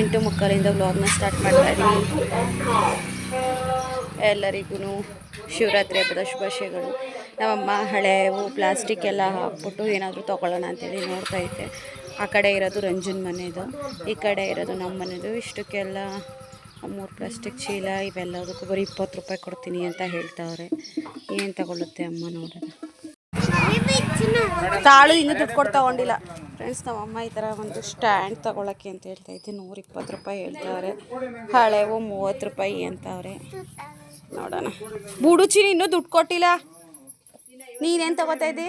ಎಂಟು ಮುಕ್ಕಾಲಿಂದ ವ್ಲಾಗ್ನ ಸ್ಟಾರ್ಟ್ ಮಾಡ್ತಾ ಇದ್ದೀನಿ. ಎಲ್ಲರಿಗೂ ಶಿವರಾತ್ರಿ ಹಬ್ಬದ ಶುಭಾಶಯಗಳು. ನಮ್ಮಮ್ಮ ಹಳೆವು ಪ್ಲಾಸ್ಟಿಕ್ ಎಲ್ಲ ಹಾಕ್ಬಿಟ್ಟು ಏನಾದರೂ ತೊಗೊಳ್ಳೋಣ ಅಂತೇಳಿ ನೋಡ್ತಾ ಇದ್ದೆ. ಆ ಕಡೆ ಇರೋದು ರಂಜನ್ ಮನೆದು, ಈ ಕಡೆ ಇರೋದು ನಮ್ಮ ಮನೆದು. ಇಷ್ಟಕ್ಕೆಲ್ಲ ಮೂರು ಪ್ಲಾಸ್ಟಿಕ್ ಚೀಲ ಇವೆಲ್ಲದಕ್ಕೂ ಬರೀ ಇಪ್ಪತ್ತು ರೂಪಾಯಿ ಕೊಡ್ತೀನಿ ಅಂತ ಹೇಳ್ತಾವ್ರೆ. ಏನು ತಗೊಳ್ಳುತ್ತೆ ಅಮ್ಮ ನೋಡೋಣ. ತಾಳು ಇನ್ನೂ ದುಡ್ಡು ಕೊಟ್ಟು ತಗೊಂಡಿಲ್ಲ. ಫ್ರೆಂಡ್ಸ್ ನಮ್ಮಮ್ಮ ಈ ಥರ ಒಂದು ಸ್ಟ್ಯಾಂಡ್ ತಗೊಳಕ್ಕೆ ಅಂತ ಹೇಳ್ತಾ ಇದ್ದೆ. ನೂರ ಇಪ್ಪತ್ತು ರೂಪಾಯಿ ಹೇಳ್ತಾವ್ರೆ. ಹಳೆವು ಮೂವತ್ತು ರೂಪಾಯಿ ಅಂತವ್ರೆ. ನೋಡೋಣ. ಬುಡುಚಿನಿ ಇನ್ನೂ ದುಡ್ಡು ಕೊಟ್ಟಿಲ್ಲ. ನೀನೇನು ತಗೋತಾ ಇದ್ದಿ?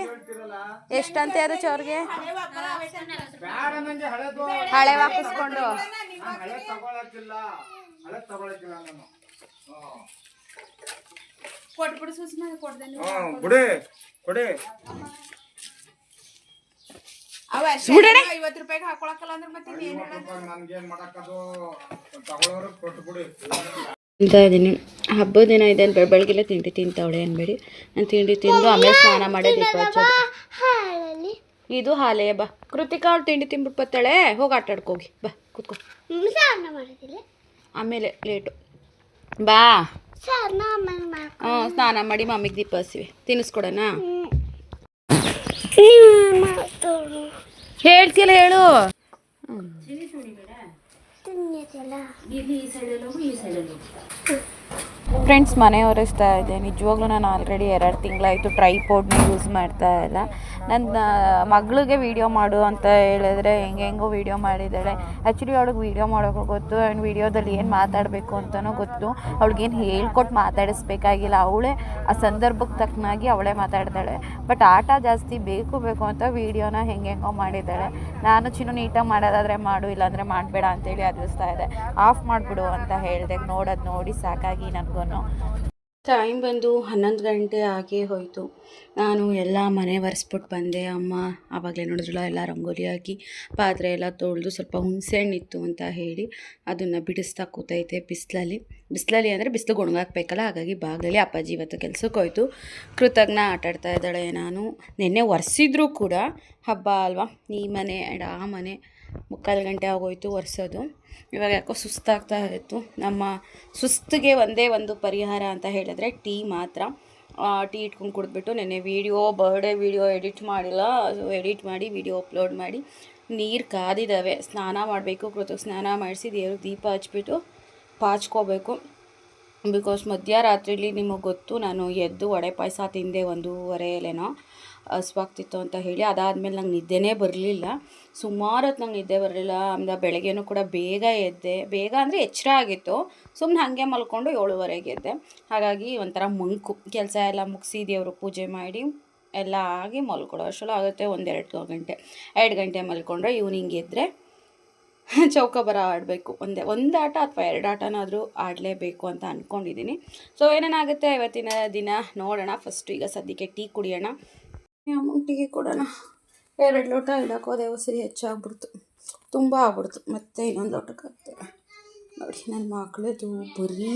ಎಷ್ಟಂತ ಅದು ಚೌರ್ಗೆ? ಹಳೆ ವಾಪಸ್ಕೊಂಡು ಹಳೆ ತಗೊಳಕ್ಕಿಲ್ಲ ಹಳೆ ತಗೊಳಕ್ಕಿಲ್ಲ ನಾನು ಕೊಟ್ಬಿಡು ಸುಸ್ಮಾ ಕೊಡ್ದೆ ಕೊಡಿ ಕೊಡಿ. ಅವ ಬಿಡಣೆ. ಐವತ್ತು ರೂಪಾಯಿಗೆ ಹಾಕೊಳಕಲ್ಲ ಅಂದ್ರೆ ಮತ್ತೆ ಅಂತ ಇದ್ದೀನಿ ಹಬ್ಬದ ದಿನ ಇದೆ ಅಂತ ಬೆಳಗ್ಗೆಲ್ಲ ತಿಂಡಿ ತಿಂತಾವಳೆ ಅನ್ಬೇಡಿ. ನಾನು ತಿಂಡಿ ತಿಂದು ಆಮೇಲೆ ಸ್ನಾನ ಮಾಡಿ ದೀಪ ಹಚ್ಚೋದು ಇದು ಹಾಲೇ ಬಾ. ಕೃತಿಕಾ ಅವಳು ತಿಂಡಿ ತಿಂದ್ಬಿಟ್ಟು ಬರ್ತಾಳೆ. ಹೋಗಿ ಆಟ ಆಡ್ಕೋಗಿ ಬಾ ಕೂತ್ಕೋ. ಆಮೇಲೆ ಲೇಟು ಬಾ. ಹ್ಞೂ ಸ್ನಾನ ಮಾಡಿ ಮಮ್ಮಿಗೆ ದೀಪ ಹಸಿವೆ ತಿನ್ನಿಸ್ಕೊಡೋಣ? ಹೇಳ್ತಿಯಲ್ಲ ಹೇಳು. ಫ್ರೆಂಡ್ಸ್ ಮನೆ ಒರೆಸ್ತಾ ಇದೆ. ನಿಜವಾಗ್ಲೂ ನಾನು ಆಲ್ರೆಡಿ ಎರಡು ತಿಂಗಳಾಯಿತು ಟ್ರೈಪೋಡ್ನ ಯೂಸ್ ಮಾಡ್ತಾ ಇಲ್ಲ. ನನ್ನ ಮಗಳಿಗೆ ವೀಡಿಯೋ ಮಾಡು ಅಂತ ಹೇಳಿದ್ರೆ ಹೆಂಗೆ ಹೆಂಗೋ ವೀಡಿಯೋ ಮಾಡಿದ್ದಾಳೆ. ಆ್ಯಕ್ಚುಲಿ ಅವಳಿಗೆ ವೀಡಿಯೋ ಮಾಡೋಕ್ಕೂ ಗೊತ್ತು ಆ್ಯಂಡ್ ವೀಡಿಯೋದಲ್ಲಿ ಏನು ಮಾತಾಡಬೇಕು ಅಂತಲೂ ಗೊತ್ತು. ಅವಳಿಗೇನು ಹೇಳ್ಕೊಟ್ಟು ಮಾತಾಡಿಸ್ಬೇಕಾಗಿಲ್ಲ. ಅವಳೇ ಆ ಸಂದರ್ಭಕ್ಕೆ ತಕ್ಕನಾಗಿ ಅವಳೇ ಮಾತಾಡ್ತಾಳೆ. ಬಟ್ ಆಟ ಜಾಸ್ತಿ ಬೇಕು ಬೇಕು ಅಂತ ವೀಡಿಯೋನ ಹೆಂಗೆ ಹೆಂಗೋ ಮಾಡಿದ್ದಾಳೆ. ನಾನು ಚಿನ್ನು ನೀಟಾಗಿ ಮಾಡೋದಾದರೆ ಮಾಡು, ಇಲ್ಲಾಂದರೆ ಮಾಡಬೇಡ ಅಂತೇಳಿ ಅದಿಸ್ತಾ ಇದೆ. ಆಫ್ ಮಾಡಿಬಿಡು ಅಂತ ಹೇಳಿದೆ. ನೋಡೋದು ನೋಡಿ ಸಾಕಾಗಿ ನನಗೂ ಟೈಮ್ ಬಂದು ಹನ್ನೊಂದು ಗಂಟೆ ಆಗೇ ಹೋಯಿತು. ನಾನು ಎಲ್ಲ ಮನೆ ಒರೆಸ್ಬಿಟ್ಟು ಬಂದೆ. ಅಮ್ಮ ಆವಾಗಲೇ ನೋಡಿದ್ರಲ್ಲ, ಎಲ್ಲ ರಂಗೋಲಿ ಹಾಕಿ ಪಾತ್ರೆ ಎಲ್ಲ ತೊಳೆದು ಸ್ವಲ್ಪ ಹುಣಸೆಹಣ್ಣಿತ್ತು ಅಂತ ಹೇಳಿ ಅದನ್ನು ಬಿಡಿಸ್ತಾ ಕೂತೈತೆ ಬಿಸಿಲಲ್ಲಿ. ಬಿಸಿಲಲ್ಲಿ ಅಂದರೆ ಬಿಸಿಲು ಒಣಗಾಕ್ಬೇಕಲ್ಲ ಹಾಗಾಗಿ ಬಾಗಿಲಲ್ಲಿ ಅಪ್ಪಾಜಿ ಇವತ್ತು ಕೆಲಸಕ್ಕೆ ಹೋಯಿತು. ಕೃತಜ್ಞ ಆಟಾಡ್ತಾ ಇದ್ದಾಳೆ ನಾನು. ನಿನ್ನೆ ಒರೆಸಿದ್ರೂ ಕೂಡ ಹಬ್ಬ ಅಲ್ವಾ? ಈ ಮನೆ ಆ್ಯಂಡ್ ಆ ಮನೆ. ಮುಕ್ಕಾಲು ಗಂಟೆ ಆಗೋಯ್ತು ಒರೆಸೋದು. ಇವಾಗ ಯಾಕೋ ಸುಸ್ತಾಗ್ತಾ ಇತ್ತು. ನಮ್ಮ ಸುಸ್ತಿಗೆ ಒಂದೇ ಒಂದು ಪರಿಹಾರ ಅಂತ ಹೇಳಿದ್ರೆ ಟೀ ಮಾತ್ರ. ಟೀ ಇಟ್ಕೊಂಡು ಕುಡಿದ್ಬಿಟ್ಟು ನೆನ್ನೆ ವೀಡಿಯೋ, ಬರ್ಡೇ ವೀಡಿಯೋ ಎಡಿಟ್ ಮಾಡಿಲ್ಲ. ಎಡಿಟ್ ಮಾಡಿ, ವೀಡಿಯೋ ಅಪ್ಲೋಡ್ ಮಾಡಿ ನೀರು ಕಾದಿದ್ದಾವೆ. ಸ್ನಾನ ಮಾಡಬೇಕು ಕೃತ ಸ್ನಾನ ಮಾಡಿಸಿ ದೇವ್ರಿಗೆ ದೀಪ ಹಚ್ಬಿಟ್ಟು ಪಾಚ್ಕೋಬೇಕು. ಬಿಕಾಸ್ ಮಧ್ಯರಾತ್ರಿಲಿ ನಿಮಗೆ ಗೊತ್ತು, ನಾನು ಎದ್ದು ವಡೆ ಪಾಯಸ ತಿಂದೆ ಒಂದೂವರೆಯಲ್ಲೇನೋ ಹಸ್ವಾಗ್ತಿತ್ತು ಅಂತ ಹೇಳಿ, ಅದಾದಮೇಲೆ ನಂಗೆ ನಿದ್ದೆನೇ ಬರಲಿಲ್ಲ. ಸುಮಾರು ಹೊತ್ತು ನಂಗೆ ನಿದ್ದೆ ಬರಲಿಲ್ಲ. ಆಮೇಲೆ ಬೆಳಗ್ಗೆನೂ ಕೂಡ ಬೇಗ ಎದ್ದೆ. ಬೇಗ ಅಂದರೆ ಎಚ್ಚರ ಆಗಿತ್ತು. ಸುಮ್ಮನೆ ಹಾಗೆ ಮಲ್ಕೊಂಡು ಏಳುವರೆಗೆ ಎದ್ದೆ. ಹಾಗಾಗಿ ಒಂಥರ ಮಂಕು. ಕೆಲಸ ಎಲ್ಲ ಮುಗಿಸಿ ದೇವರು ಪೂಜೆ ಮಾಡಿ ಎಲ್ಲ ಆಗಿ ಮಲ್ಕೊಡೋ ಅಷ್ಟು ಆಗುತ್ತೆ. ಒಂದೆರಡು ಗಂಟೆ, ಎರಡು ಗಂಟೆ ಮಲ್ಕೊಂಡ್ರೆ ಈವ್ನಿಂಗ್ ಎದ್ದರೆ ಚೌಕಾಬಾರ ಆಡಬೇಕು. ಒಂದೇ, ಒಂದು ಆಟ ಅಥವಾ ಎರಡು ಆಟನಾದರೂ ಆಡಲೇಬೇಕು ಅಂತ ಅಂದ್ಕೊಂಡಿದ್ದೀನಿ ಸೊ ಏನೇನಾಗುತ್ತೆ ಇವತ್ತಿನ ದಿನ ನೋಡೋಣ. ಫಸ್ಟು ಈಗ ಸದ್ಯಕ್ಕೆ ಟೀ ಕುಡಿಯೋಣ. ಅಮೌಂಟ್ ಅಮೌಂಟಿಗೆ ಕೊಡೋಣ ಎರಡು ಲೋಟ ಇಡಕ್ಕೆ ಉಸಿರಿ ಸರಿ ಹೆಚ್ಚಾಗ್ಬಿಡ್ತು. ತುಂಬ ಆಗ್ಬಿಡ್ತು. ಮತ್ತೆ ಇನ್ನೊಂದು ಲೋಟಕ್ಕೆ ಹಾಕ್ತೇವೆ ನೋಡಿ ನನ್ನ ಮಕ್ಕಳದು ಬರೀ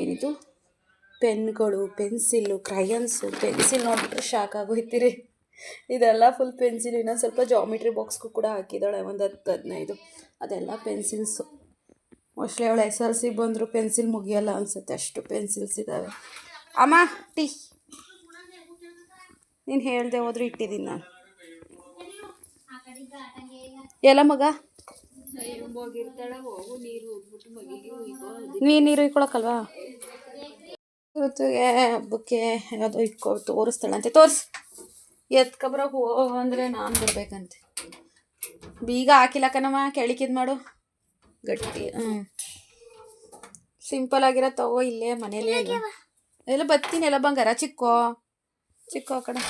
ಏನಿದು? ಪೆನ್ಗಳು ಪೆನ್ಸಿಲ್ಲು ಕ್ರಯನ್ಸು. ಪೆನ್ಸಿಲ್ ನೋಡಿಬಿಟ್ರೆ ಶಾಕ್ ಆಗೋಯ್ತೀರಿ ಇದೆಲ್ಲ ಫುಲ್ ಪೆನ್ಸಿಲ್ ಇನ್ನೊಂದು ಸ್ವಲ್ಪ ಜಾಮಿಟ್ರಿ ಬಾಕ್ಸ್ಗೂ ಕೂಡ ಹಾಕಿದ್ದಾಳೆ ಒಂದು ಹತ್ತು, ಹದಿನೈದು. ಅದೆಲ್ಲ ಪೆನ್ಸಿಲ್ಸು ಮೋಸ್ಟ್ಲಿ ಅವಳು ಎಸ್ ಎಲ್ ಸಿ ಬಂದರೂ ಪೆನ್ಸಿಲ್ ಮುಗಿಯಲ್ಲ ಅನಿಸುತ್ತೆ. ಅಷ್ಟು ಪೆನ್ಸಿಲ್ಸ್ ಇದ್ದಾವೆ ಅಮ್ಮ, ಟೀ. ನೀನು ಹೇಳ್ದೆ ಹೋದ್ರೆ ಇಟ್ಟಿದ್ದೀನಿ ನಾನು. ಎಲ್ಲ ಮಗ? ನೀನು ನೀರು ಇಟ್ಕೊಳಕ್ಕಲ್ವಾ ಇವತ್ತಿಗೆ ಹಬ್ಬಕ್ಕೆ ಅದು ಇಟ್ಕೊ ತೋರಿಸ್ತಾಳಂತೆ. ತೋರಿಸ್. ಎತ್ಕೊಬ್ರ ಹೋ ಅಂದರೆ ನಾನು ಬರ್ಬೇಕಂತೆ. ಬೀಗ ಹಾಕಿಲ್ಲ ಕಣಮ್ಮ ಕೆಳಕಿದ್ ಮಾಡು. ಗಟ್ಟಿ ಹ್ಞೂ ಸಿಂಪಲ್ ಆಗಿರೋ ತಗೋ ಇಲ್ಲೇ. ಮನೇಲೇ ಎಲ್ಲ ಬತ್ತೀನಿ ಎಲ್ಲ ಬಂಗಾರ. ಚಿಕ್ಕೋ. ಚಿಕ್ಕೋ ಕಡೆ.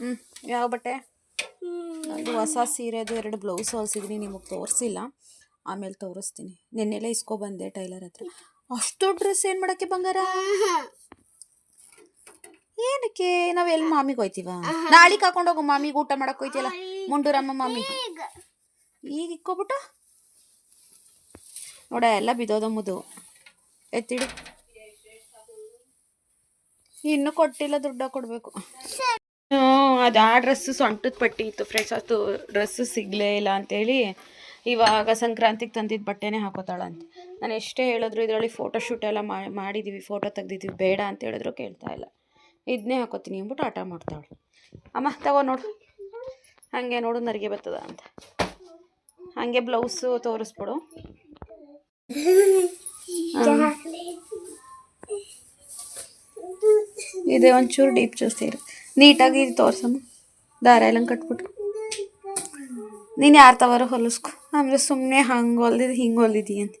ಹ್ಞೂ ಯಾವ ಬಟ್ಟೆ? ಅದು ಹೊಸ ಸೀರೆದು ಎರಡು ಬ್ಲೌಸ್ ಹೊಲ್ಸಿದ್ದೀನಿ ನಿಮಗೆ ತೋರಿಸಿಲ್ಲ. ಆಮೇಲೆ ತೋರಿಸ್ತೀನಿ. ನಿನ್ನೆಲ್ಲ ಇಸ್ಕೊಬಂದೆ ಟೈಲರ್ ಹತ್ರ. ಅಷ್ಟು ಡ್ರೆಸ್ ಏನು ಮಾಡೋಕ್ಕೆ ಬಂಗಾರ? ಏನಕ್ಕೆ? ನಾವು ಎಲ್ಲಿ ಮಾಮಿಗೆ ಹೋಯ್ತೀವ? ನಾಳಿಗೆ ಹಾಕೊಂಡು ಹೋಗು, ಮಾಮಿಗೆ ಊಟ ಮಾಡಕ್ಕೆ ಹೋಯ್ತಿಯಲ್ಲ, ಮುಂಡೂರಮ್ಮ ಮಾಮಿ. ಈಗ ಇಕ್ಕೋಬಿಟ್ಟು? ನೋಡ, ಎಲ್ಲ ಬಿದ್ದೋದಮ್ಮದು. ಎತ್ತಿಡು. ಇನ್ನೂ ಕೊಟ್ಟಿಲ್ಲ ದುಡ್ಡ ಕೊಡಬೇಕು. ಹ್ಞೂ ಅದು ಆ ಡ್ರೆಸ್ಸು ಸೊಂಟದ ಪಟ್ಟಿ ಇತ್ತು ಫ್ರೆಂಡ್ಸ್ ಅದು ಡ್ರೆಸ್ಸು ಸಿಗಲೇ ಇಲ್ಲ ಅಂತೇಳಿ ಇವಾಗ ಸಂಕ್ರಾಂತಿಗೆ ತಂದಿದ್ದ ಬಟ್ಟೆನೇ ಹಾಕೋತಾಳಂತೆ. ನಾನು ಎಷ್ಟೇ ಹೇಳಿದ್ರು ಇದರಲ್ಲಿ ಫೋಟೋ ಶೂಟ್ ಎಲ್ಲ ಮಾ- ಮಾಡಿದ್ದೀವಿ ಫೋಟೋ ತೆಗ್ದಿದ್ದೀವಿ ಬೇಡ ಅಂತ ಹೇಳಿದ್ರು ಕೇಳ್ತಾ ಇಲ್ಲ. ಇದನ್ನೇ ಹಾಕೋತೀನಿ ಅಂದ್ಬಿಟ್ಟು ಆಟ ಮಾಡ್ತಾಳೆ. ಅಮ್ಮ ತಗೋ ನೋಡು. ಹಾಗೆ ನೋಡು ನರಿಗೆ ಬರ್ತದ ಅಂತ. ಹಾಗೆ ಬ್ಲೌಸು ತೋರಿಸ್ಬಿಡು. ಇದೆ ಒಂಚೂರು ಡೀಪ್ ಜಾಸ್ತಿ ಇರು. ನೀಟಾಗಿ ತೋರ್ಸಮ್ಮ. ದಾರ ಎಲ್ಲ ಕಟ್ಬಿಟ್ಟು ನೀನು ಯಾರು ತವರು ಹೊಲಿಸ್ಕೊ? ಆಮೇಲೆ ಸುಮ್ಮನೆ ಹಂಗೆ ಹೊಲ್ದಿದ್ದು ಹಿಂಗೆ ಹೊಲ್ದಿದ್ದೀಯ ಅಂತ.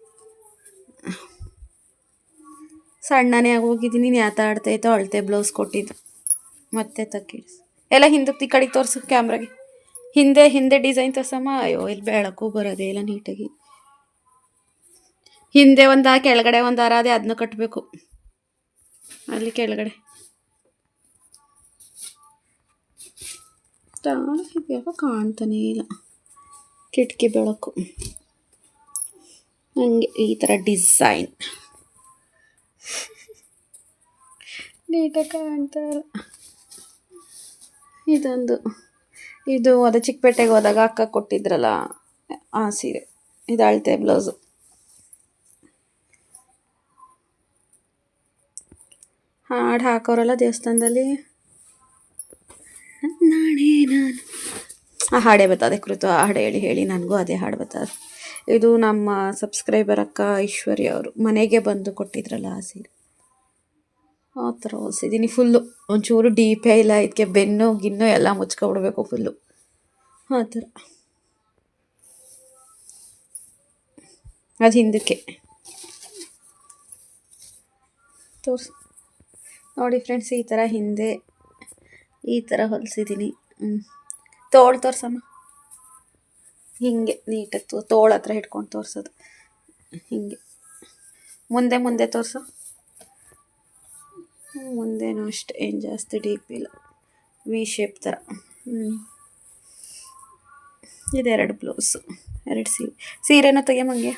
ಸಣ್ಣನೇ ಆಗಿ ಹೋಗಿದ್ದೀನಿ ನೀನು ಯಾತ ಆಡ್ತೈತೋ ಅಳತೆ ಬ್ಲೌಸ್ ಕೊಟ್ಟಿದ್ದು. ಮತ್ತೆ ತಕ್ಕಿ ಎಲ್ಲ ಹಿಂದಕ್ಕೆ ಈ ಕಡೆಗೆ ತೋರ್ಸು ಕ್ಯಾಮ್ರಾಗೆ. ಹಿಂದೆ ಹಿಂದೆ ಡಿಸೈನ್ ತೋರ್ಸಮ್ಮ. ಅಯ್ಯೋ, ಇಲ್ಲಿ ಬೆಳಕು ಬರೋದೇ ಇಲ್ಲ ನೀಟಾಗಿ. ಹಿಂದೆ ಒಂದು ಕೆಳಗಡೆ ಒಂದು ದಾರ, ಅದೇ ಅದನ್ನ ಕಟ್ಟಬೇಕು ಅಲ್ಲಿ ಕೆಳಗಡೆ. ಯಾಕೋ ಕಾಣ್ತಾನೇ ಇಲ್ಲ. ಕಿಟಕಿ ಬೆಳಕು. ಹಂಗೆ ಈ ಥರ ಡಿಸೈನ್. ನೀಟಾಗಿ ಕಾಣ್ತಾ ಇಲ್ಲ. ಇದೊಂದು, ಇದು ಅದೇ ಚಿಕ್ಕಪೇಟೆಗೆ ಹೋದಾಗ ಅಕ್ಕ ಕೊಟ್ಟಿದ್ರಲ್ಲ, ಆ ಸೀರೆ. ಇದು ಅಳತೆ ಬ್ಲೌಸು. ಹಾಡು ಹಾಕೋರಲ್ಲ ದೇವಸ್ಥಾನದಲ್ಲಿ ನಾನೇ ನಾನು ಆ ಹಾಡೇ ಬರ್ತದೆ, ಕುರಿತು ಆ ಹಾಡು ಹೇಳಿ ಹೇಳಿ, ನನಗೂ ಅದೇ ಹಾಡು ಬರ್ತದೆ. ಇದು ನಮ್ಮ ಸಬ್ಸ್ಕ್ರೈಬರ್ ಅಕ್ಕ ಐಶ್ವರ್ಯ ಅವರು, ಮನೆಗೆ ಬಂದು ಕೊಟ್ಟಿದ್ರಲ್ಲ ಆ ಸೀರೆ. ಆ ಥರ ಹೊಲ್ಸಿದ್ದೀನಿ ಫುಲ್ಲು ಒಂಚೂರು ಡೀಪೇ ಇಲ್ಲ, ಇದಕ್ಕೆ ಬೆನ್ನು, ಗಿನ್ನು ಎಲ್ಲ ಮುಚ್ಕೊಬಿಡ್ಬೇಕು ಫುಲ್ಲು ಆ ಥರ. ಅದು ಹಿಂದಕ್ಕೆ. ತೋರಿಸಿ. ನೋಡಿ ಫ್ರೆಂಡ್ಸ್ ಈ ಥರ ಹಿಂದೆ ಈ ಥರ ಹೊಲಿಸಿದ್ದೀನಿ. ಹ್ಞೂ ತೋಳು ತೋರ್ಸಮ್ಮ. ಹೀಗೆ ನೀಟಾಗಿ ತೋಳು ಹತ್ರ ಹಿಡ್ಕೊಂಡು ತೋರಿಸೋದು. ಹೀಗೆ. ಮುಂದೆ ಮುಂದೆ ತೋರಿಸು. ಮುಂದೇನು ಅಷ್ಟೇ, ಏನು ಜಾಸ್ತಿ ಡೀಪ್ ಇಲ್ಲ. ವಿ ಶೇಪ್ ಥರ ಹ್ಞೂ ಇದೆರಡು ಬ್ಲೌಸು ಎರಡು ಸೀರೆ. ಸೀರೆನೂ ತೆಗಿಯಮ್ಮಂಗೆ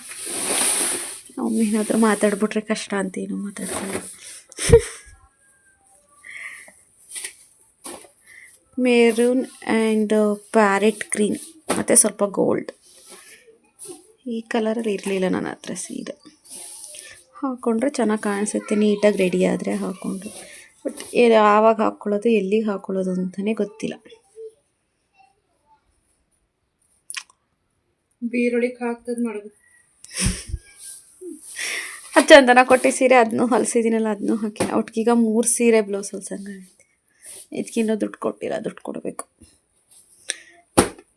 ಒಮ್ಮೆ ಏನಾದರೂ ಮಾತಾಡ್ಬಿಟ್ರೆ ಕಷ್ಟ ಅಂತ ಏನು ಮಾತಾಡ್ತೀನಿ. ಮೆರೂನ್ ಆ್ಯಂಡ್ ಪ್ಯಾರೆಟ್ ಗ್ರೀನ್ ಮತ್ತು ಸ್ವಲ್ಪ ಗೋಲ್ಡ್ ಈ ಕಲರಲ್ಲಿ ಇರಲಿಲ್ಲ ನನ್ನ ಹತ್ರ ಸೀರೆ ಹಾಕ್ಕೊಂಡ್ರೆ ಚೆನ್ನಾಗಿ ಕಾಣಿಸುತ್ತೆ ನೀಟಾಗಿ ರೆಡಿ ಆದರೆ ಹಾಕ್ಕೊಂಡು ಬಟ್ ಯಾವಾಗ ಹಾಕ್ಕೊಳ್ಳೋದು ಎಲ್ಲಿಗೆ ಹಾಕ್ಕೊಳ್ಳೋದು ಅಂತಲೇ ಗೊತ್ತಿಲ್ಲ. ಬೀರುಳಿ ಹಾಕ್ತದ ಅದು ಚಂದನ ಕೊಟ್ಟಿ ಸೀರೆ ಅದನ್ನೂ ಹೊಲಿಸಿದ್ದೀನಲ್ಲ ಅದನ್ನೂ ಹಾಕಿ. ಒಟ್ಟಿಗೀಗ ಮೂರು ಸೀರೆ ಬ್ಲೌಸ್ ಹೊಲ್ಸಂಗಾಗೈತೆ ಇದಕ್ಕಿನ್ನೂ ದುಡ್ಡು ಕೊಟ್ಟಿಲ್ಲ, ದುಡ್ಡು ಕೊಡಬೇಕು.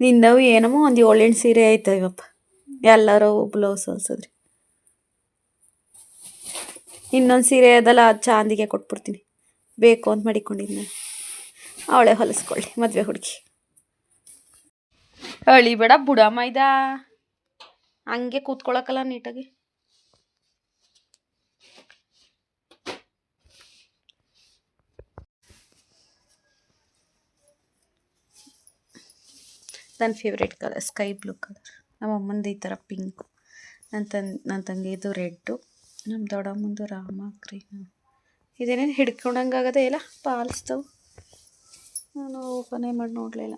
ನಿನ್ನವು ಏನಮ್ಮ ಒಂದು ಏಳೆಂಟು ಸೀರೆ ಆಯ್ತು ಇವಪ್ಪ? ಎಲ್ಲರೂ ಬ್ಲೌಸ್ ಹೊಲ್ಸಿದ್ರಿ. ಇನ್ನೊಂದು ಸೀರೆ ಅದಲ್ಲ, ಅದು ಚಾಂದಿಗೆ ಕೊಟ್ಬಿಡ್ತೀನಿ. ಬೇಕು ಅಂತ ಮಾಡಿಕೊಂಡಿದ್ದೆ ಅವಳೆ ಹೊಲಿಸ್ಕೊಳ್ಳಿ, ಮದುವೆ ಹುಡುಗಿ. ಅಳಿಬೇಡ ಬುಡಮ್ಮ ಇದ ಹಂಗೆ ಕೂತ್ಕೊಳಕಲ್ಲ ನೀಟಾಗಿ. ನನ್ನ favourite colour sky blue colour ನಮ್ಮ ಅಮ್ಮಂದು ಈ ಥರ ಪಿಂಕು ನನ್ನ ತನ್ ನನ್ನ ತಂಗಿದು ರೆಡ್ಡು ನಮ್ಮ ದೊಡ್ಡಮ್ಮಂದು ರಾಮ ಗ್ರೀನು ಇದೇನೇನು ಹಿಡ್ಕೊಂಡಂಗಾಗದೆ ಇಲ್ಲ ಪಾಲಿಸ್ತವು ನಾನು ಓಪನೇ ಮಾಡಿ ನೋಡಲಿಲ್ಲ.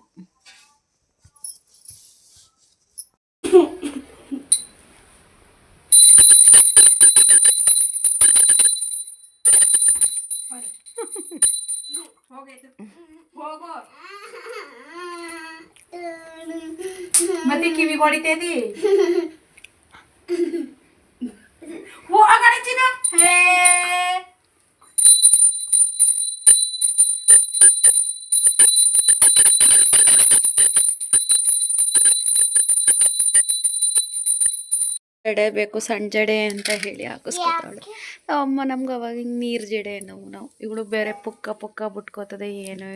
ಹೋಗೋ. ಮತ್ತೆ ಕಿವಿ ಹೊಡಿತೇದಿ? ಹೋಗಡೆ ಚಿನ್ನ. ಹೇ. ಜಡೆ ಬೇಕು ಸಣ್ಣ ಜಡೆ ಅಂತ ಹೇಳಿ ಹಾಕಿಸ್ಕೊತಾಳೆ ಅಮ್ಮ ನಮ್ಗೆ ಅವಾಗ ಹಿಂಗೆ ನೀರು ಜಡೆ ನಾವು ನಾವು ಇವಳು ಬೇರೆ ಪುಕ್ಕ ಪುಕ್ಕ ಬಿಟ್ಕೋತದೆ ಏನೂ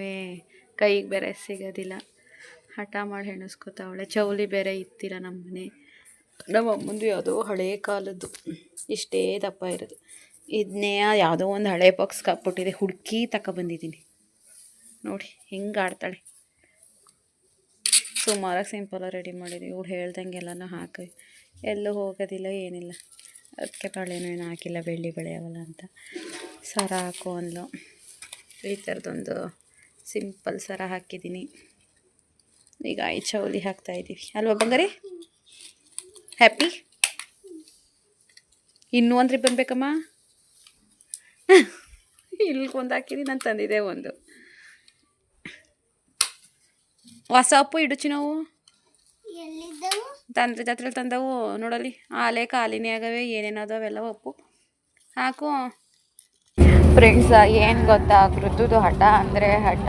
ಕೈಗೆ ಬೇರೆ ಸಿಗೋದಿಲ್ಲ. ಹಠ ಮಾಡಿ ಹೆಣಸ್ಕೊತಾವಳೆ ಚೌಲಿ ಬೇರೆ ಇತ್ತಿರ ನಮ್ಮನೆ. ನಮ್ಮ ಅಮ್ಮಂದು ಯಾವುದೋ ಹಳೇ ಕಾಲದ್ದು. ಇಷ್ಟೇ ದಪ್ಪ ಇರೋದು. ಇದನ್ನೇ ಯಾವುದೋ ಒಂದು ಹಳೆ ಬಾಕ್ಸ್ ಹಾಕ್ಬಿಟ್ಟಿದೆ. ಹುಡುಕಿ ತಗೊಬಂದಿದ್ದೀನಿ ನೋಡಿ, ಹೆಂಗೆ ಆಡ್ತಾಳೆ. ಸುಮಾರಾಗಿ ಸಿಂಪಲಾಗಿ ರೆಡಿ ಮಾಡಿದ್ವಿ ಇವಳು ಹೇಳ್ದಂಗೆ ಎಲ್ಲನೂ ಹಾಕಿ. ಎಲ್ಲೂ ಹೋಗೋದಿಲ್ಲ, ಏನಿಲ್ಲ. ಅದಕ್ಕೆ ಬಳೆನೂ ಏನು ಹಾಕಿಲ್ಲ. ಬೆಳ್ಳಿ ಬೆಳೆಯವಲ್ಲ ಅಂತ. ಸರ ಹಾಕು ಅಂದ್ಲು. ಈ ಥರದೊಂದು ಸಿಂಪಲ್ ಸರ ಹಾಕಿದ್ದೀನಿ. ಈಗ ಐ ಚೌಲಿ ಹಾಕ್ತಾಯಿದ್ದೀವಿ ಅಲ್ವಾ ಬಂಗಾರಿ? ಹ್ಯಾಪಿ ಇನ್ನೂ ಒಂದು ರಿಬ್ಬನ್ ಬೇಕಮ್ಮ ಇಲ್ಲಿ ಒಂದು ಹಾಕಿರಿ ನಾನು ತಂದಿದ್ದೆ ಒಂದು. ಹೊಸ ಅಪ್ಪು ಇಡುಚಿ ನಾವು ತಂದ್ರೆ ಜಾತ್ರೆಲಿ ತಂದವು ನೋಡಲಿ ಆಲೆ ಕಾಲಿನೇ ಆಗವೆ ಏನೇನು ಅದಾವೆಲ್ಲ ಒಪ್ಪು. ಹಾಕು. ಫ್ರೆಂಡ್ಸ್ ಏನು ಗೊತ್ತಾ ಕೃತುದು ಹಠ ಅಂದರೆ ಹಠ.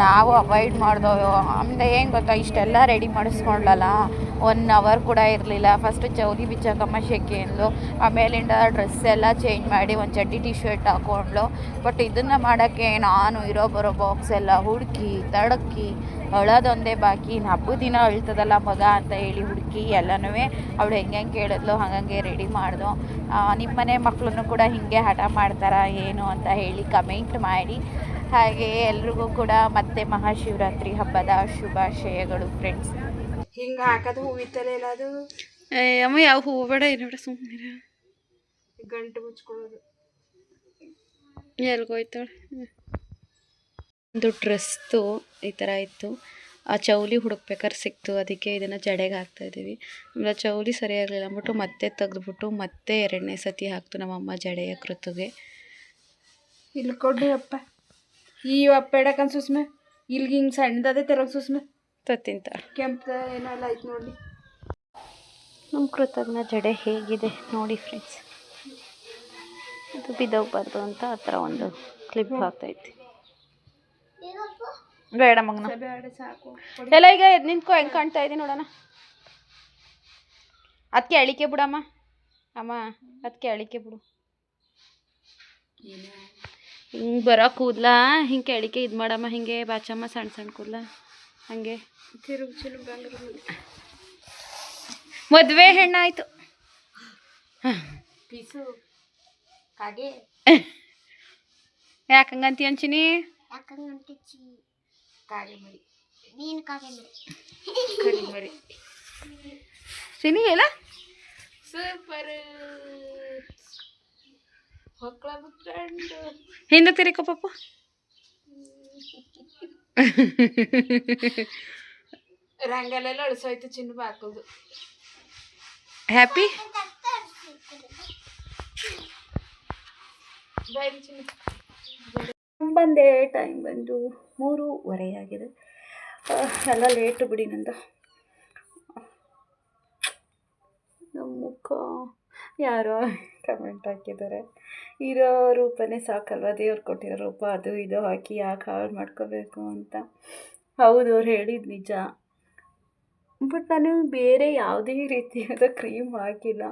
ನಾವು ಅವಾಯ್ಡ್ ಮಾಡಿದೋ ಆಮೇಲೆ ಏನು ಗೊತ್ತಾ, ಇಷ್ಟೆಲ್ಲ ರೆಡಿ ಮಾಡಿಸ್ಕೊಂಡ್ಲಲ್ಲ ಒನ್ ಅವರ್ ಕೂಡ ಇರಲಿಲ್ಲ. ಫಸ್ಟ್ ಚೌರಿ ಬಿಚ್ಚಕಮ್ಮ ಶೆಕೆ ಅಂದ್ಲು. ಆಮೇಲಿಂದ ಡ್ರೆಸ್ ಎಲ್ಲ ಚೇಂಜ್ ಮಾಡಿ ಒಂದು ಚಡ್ಡಿ ಟಿ ಶರ್ಟ್ ಹಾಕೊಂಡ್ಲು. ಬಟ್ ಇದನ್ನು ಮಾಡೋಕ್ಕೆ ನಾನು ಇರೋ ಬರೋ ಬಾಕ್ಸ್ ಎಲ್ಲ ಹುಡುಕಿ ತಡಕ್ಕಿ ಅಳೋದೊಂದೇ ಬಾಕಿ. ಇನ್ನು ಹಬ್ಬದ ದಿನ ಅಳ್ತದಲ್ಲ ಮಗ ಅಂತ ಹೇಳಿ ಹುಡುಕಿ ಎಲ್ಲನೂ ಅವಳು ಹೆಂಗೆ ಹೆಂಗೆ ಕೇಳಿದ್ಲು, ಹಂಗಂಗೆ ರೆಡಿ ಮಾಡ್ದು. ನಿಮ್ಮ ಮನೆ ಮಕ್ಕಳನ್ನು ಕೂಡ ಹೀಗೆ ಹಠ ಮಾಡ್ತಾರಾ, ಏನು ಅಂತ ಹೇಳಿ ಕಮೆಂಟ್ ಮಾಡಿ. ಹಾಗೆ ಎಲ್ರಿಗೂ ಕೂಡ ಮತ್ತೆ ಮಹಾಶಿವರಾತ್ರಿ ಹಬ್ಬದ ಶುಭಾಶಯಗಳು ಫ್ರೆಂಡ್ಸ್ ಹಿಂಗೆ ಹಾಕೋದು ಹೂವಿತ್ತಲೇ ಇಲ್ಲ ಅದು ಅಮ್ಮ ಯಾವ ಹೂವು? ಬೇಡ ಏನು ಬೇಡ ಸುಮ್ಮನೆ ಗಂಟು ಮುಚ್ಕೊಳ್ಳೋದು. ಎಲ್ಗೋಯ್ತಾಳೆ ಒಂದು ಡ್ರೆಸ್ದು ಈ ಥರ ಇತ್ತು. ಆ ಚೌಲಿ ಹುಡುಕ್ಬೇಕಾದ್ರೆ ಸಿಕ್ತು. ಅದಕ್ಕೆ ಇದನ್ನು ಜಡೆಗೆ ಹಾಕ್ತಾ ಇದ್ದೀವಿ. ಆಮೇಲೆ ಚೌಲಿ ಸರಿಯಾಗಲಿಲ್ಲ ಅಂದ್ಬಿಟ್ಟು ಮತ್ತೆ ತೆಗೆದ್ಬಿಟ್ಟು ಮತ್ತೆ ಎರಡನೇ ಸತಿ ಹಾಕ್ತು ನಮ್ಮಮ್ಮ ಜಡೆಯ ಕೃತಿಗೆ. ಇಲ್ಲಿ ಕೊಡ್ರಿ ಅಪ್ಪ. ಈ ಇಡಕನ್ ಸುಸ್ಮೆ ಇಲ್ಗೆ ಹಿಂಗೆ ಸಣ್ಣದದೇ ತೆರಗ್ ಸುಸ್ಮೆ ತತ್ತಿಂತ ಕೆಂಪು ಏನೆಲ್ಲ ಐತೆ ನೋಡಿ ನಮ್ಮ ಕೃತಜ್ಞ ಜಡೆ ಹೇಗಿದೆ ನೋಡಿ ಫ್ರೆಂಡ್ಸ್ ಇದು ಬಿದ್ದೋಗ್ಬಾರ್ದು ಅಂತ ಆ ಥರ ಒಂದು ಕ್ಲಿಪ್ ಹಾಕ್ತೈತಿ ಬೇಡ ಮಗನ. ಎಲ್ಲ ಈಗ ಎದ್ ನಿಂತ್ಕೊ ಹೆಂಗೆ ಕಾಣ್ತಾ ಇದ್ದೀನಿ ನೋಡೋಣ. ಅದಕ್ಕೆ ಅಳಿಕೆ ಬಿಡಮ್ಮ. ಅಮ್ಮ ಅದಕ್ಕೆ ಅಳಿಕೆ ಬಿಡು. ಹಿಂಗೆ ಬರೋ ಕೂದ್ಲ ಹಿಂಗೆ ಕೆಳಿಕೆ ಇದು ಮಾಡಮ್ಮ ಹಿಂಗೆ ಬಾಚಮ್ಮ ಸಣ್ಣ ಸಣ್ಣ ಕೂದ್ಲ ಹಂಗೆ. ತಿರುಗಿ ಚಿಲು ಬಂಗ್ರ ಮದುವೆ ಹೆಣ್ಣಾಯ್ತು ಪೀಸು ಕಾಗೆ. ಯಾಕೆ ಹಂಗಂತಿ ಅಂಚಿನಿ? ಕಾಗೆ ಮರಿ. ಕರಿ ಮರಿ. ಚಿನಿ ಎಲ್ಲ? ಸೂಪರ್. ಮಕ್ಕಳ ಫ್ರೆಂಡ್ ಹಿಂದೆ ತಿರಿಕೋ ಪಾಪ ರಂಗಲೆಲ್ಲ ಅಳಿಸೋಯ್ತು ಚಿನ್ನ ಬಾಕಲ್ದು ಹ್ಯಾಪಿ ಬಾಯ್ ಚಿನ್ನ ಬಂದೆ ಟೈಮ್ ಬಂದು ಮೂರುವರೆ ಆಗಿದೆ ಆ, ಎಲ್ಲ ಲೇಟು ಬಿಡಿ ನಂದು ನಮ್ಮ ಮುಖ ಯಾರೋ ಕಮೆಂಟ್ ಹಾಕಿದ್ದಾರೆ. ಇರೋ ರೂಪನೇ ಸಾಕಲ್ವ? ದೇವ್ರು ಕೊಟ್ಟಿರೋ ರೂಪ, ಅದು ಇದು ಹಾಕಿ ಯಾಕೆ ಹಾಳು ಮಾಡ್ಕೋಬೇಕು ಅಂತ. ಹೌದು, ಅವ್ರು ಹೇಳಿದ್ದು ನಿಜ. ಬಟ್ ನಾನು ಬೇರೆ ಯಾವುದೇ ರೀತಿಯಾದ ಕ್ರೀಮ್ ಹಾಕಿಲ್ಲ.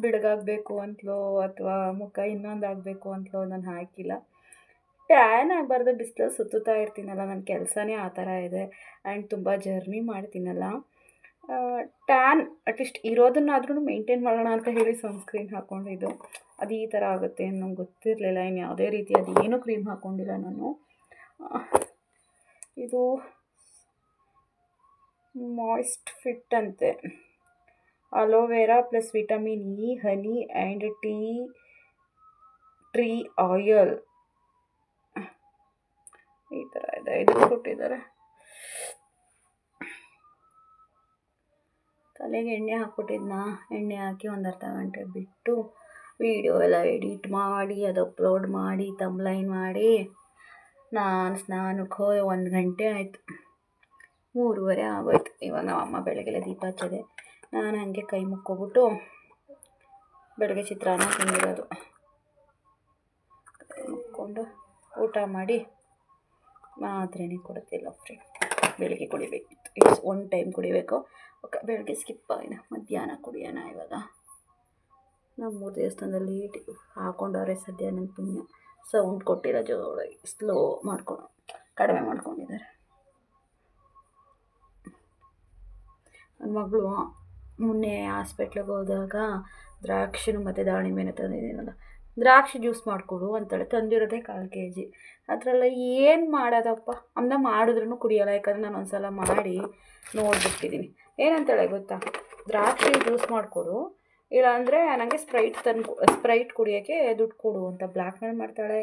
ಬಿಡಗಾಗಬೇಕು ಅಂತಲೋ ಅಥವಾ ಮುಖ ಇನ್ನೊಂದು ಆಗಬೇಕು ಅಂತಲೋ ನಾನು ಹಾಕಿಲ್ಲ. ಟ್ಯಾನ್ ಆಗಬಾರ್ದು, ಬಿಸಿಲಲ್ಲಿ ಸುತ್ತುತ್ತಾ ಇರ್ತೀನಲ್ಲ ನನ್ನ ಕೆಲಸನೇ ಆ ಥರ ಇದೆ. ಆ್ಯಂಡ್ ತುಂಬ ಜರ್ನಿ ಮಾಡ್ತೀನಲ್ಲ. ಟ್ಯಾನ್ ಅಟ್ಲೀಸ್ಟ್ ಇರೋದನ್ನಾದ್ರೂ ಮೇಂಟೈನ್ ಮಾಡೋಣ ಅಂತ ಹೇಳಿ ಸನ್ಸ್ಕ್ರೀನ್ ಹಾಕ್ಕೊಂಡಿದ್ದು ಅದು ಈ ಥರ ಆಗುತ್ತೆ ನಂಗೆ ಗೊತ್ತಿರಲಿಲ್ಲ. ಇನ್ನು ಯಾವುದೇ ರೀತಿ ಅದು ಏನೂ ಕ್ರೀಮ್ ಹಾಕ್ಕೊಂಡಿಲ್ಲ ನಾನು. ಇದು ಮಾಯ್ಸ್ಟ್ ಫಿಟ್ ಅಂತೆ. Aloe vera plus vitamin E honey and tea tree oil ಈ ಥರ ಇದೆ. ಇದು ಕೊಟ್ಟಿದ್ದಾರೆ. ತಲೆಗೆ ಎಣ್ಣೆ ಹಾಕ್ಬಿಟ್ಟಿದ್ನ, ಎಣ್ಣೆ ಹಾಕಿ ಒಂದು ಅರ್ಧ ಗಂಟೆ ಬಿಟ್ಟು ವೀಡಿಯೋ ಎಲ್ಲ ಎಡಿಟ್ ಮಾಡಿ, ಅದು ಅಪ್ಲೋಡ್ ಮಾಡಿ ತಂಬ್ಲೈನ್ ಮಾಡಿ, ನಾನು ಸ್ನಾನಕ್ಕೆ ಹೋಗಿ ಒಂದು ಗಂಟೆ ಆಯಿತು. ಮೂರುವರೆ ಆಗೋಯ್ತು. ಇವಾಗ ನಮ್ಮ ಅಮ್ಮ ಬೆಳಗ್ಗೆಲ್ಲ ದೀಪ ಹಚ್ಚಿದೆ. ನಾನು ಹಾಗೆ ಕೈ ಮುಕ್ಕೋಬಿಟ್ಟು ಬೆಳಗ್ಗೆ ಚಿತ್ರಾನ್ನ ತಿಂದಿರೋದು. ಮುಕ್ಕೊಂಡು ಊಟ ಮಾಡಿ ಮಾತ್ರೆನೇ ಕೊಡ್ತಿಲ್ಲ ಫ್ರೆಂಡ್ ಬೆಳಿಗ್ಗೆ ಕುಡಿಬೇಕಿತ್ತು ಇಟ್ಸ್ ಒನ್ ಟೈಮ್ ಕುಡಿಬೇಕು. ಓಕೆ ಬೆಳಗ್ಗೆ ಸ್ಕಿಪ್ ಆಗಿದೆ ಮಧ್ಯಾಹ್ನ ಕುಡಿಯೋಣ ಇವಾಗ. ನಮ್ಮೂರು ದೇವಸ್ಥಾನದಲ್ಲಿ ಹಾಕೊಂಡವ್ರೆ ಸದ್ಯ ನನ್ನ ಪುಣ್ಯ. ಸೌಂಡ್ ಕೊಟ್ಟಿರೋ ಜೋರಾಗಿ ಸ್ಲೋ ಮಾಡ್ಕೊಂಡು ಕಡಿಮೆ ಮಾಡ್ಕೊಂಡಿದ್ದಾರೆ. ನನ್ನ ಮಗಳು ಮೊನ್ನೆ ಹಾಸ್ಪಿಟ್ಲಿಗೆ ಹೋದಾಗ ದ್ರಾಕ್ಷಿನೂ ಮತ್ತು ದಾಳಿಂಬೆನ ತಂದಿದ್ದೀನಲ್ಲ ದ್ರಾಕ್ಷಿ ಜ್ಯೂಸ್ ಮಾಡಿಕೊಡು ಅಂತಾಳೆ ತಂದಿರೋದೇ ಕಾಲು ಕೆ ಜಿ ಅದರಲ್ಲ ಏನು ಮಾಡೋದಪ್ಪ? ಅಮ್ಮ ಮಾಡಿದ್ರೂ ಕುಡಿಯೋಲ್ಲ, ಯಾಕಂದ್ರೆ ನಾನು ಒಂದು ಸಲ ಮಾಡಿ ನೋಡ್ಬಿಟ್ಟಿದ್ದೀನಿ ಏನಂತಾಳೆ ಗೊತ್ತಾ? ದ್ರಾಕ್ಷಿ ಜ್ಯೂಸ್ ಮಾಡಿಕೊಡು, ಇಲ್ಲಾಂದರೆ ನನಗೆ ಸ್ಪ್ರೈಟ್ ತಂದು ಸ್ಪ್ರೈಟ್ ಕುಡಿಯೋಕ್ಕೆ ದುಡ್ಡು ಕೊಡು ಅಂತ ಬ್ಲ್ಯಾಕ್ ಮೇಲ್ ಮಾಡ್ತಾಳೆ.